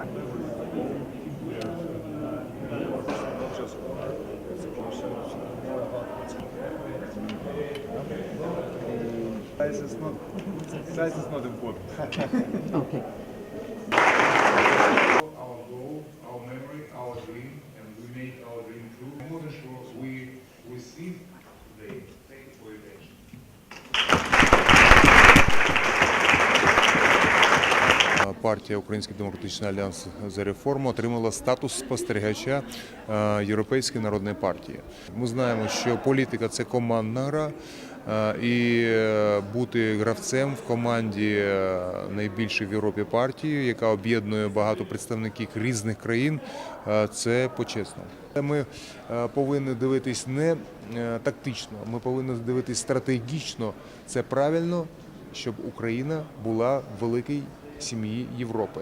Size is not, size is not important. Okay. our goal, our memory, our dream, and we make our dream true. I'm more than sure we receive Партія Український демократичний альянс за реформу отримала статус спостерігача е, Європейської народної партії. Ми знаємо, що політика це командна гра, е, і е, бути гравцем в команді найбільшої в Європі партії, яка об'єднує багато представників різних країн, це почесно. Ми повинні дивитись не тактично, ми повинні дивитись стратегічно. Це правильно, щоб Україна була в великій сім'ї Європи.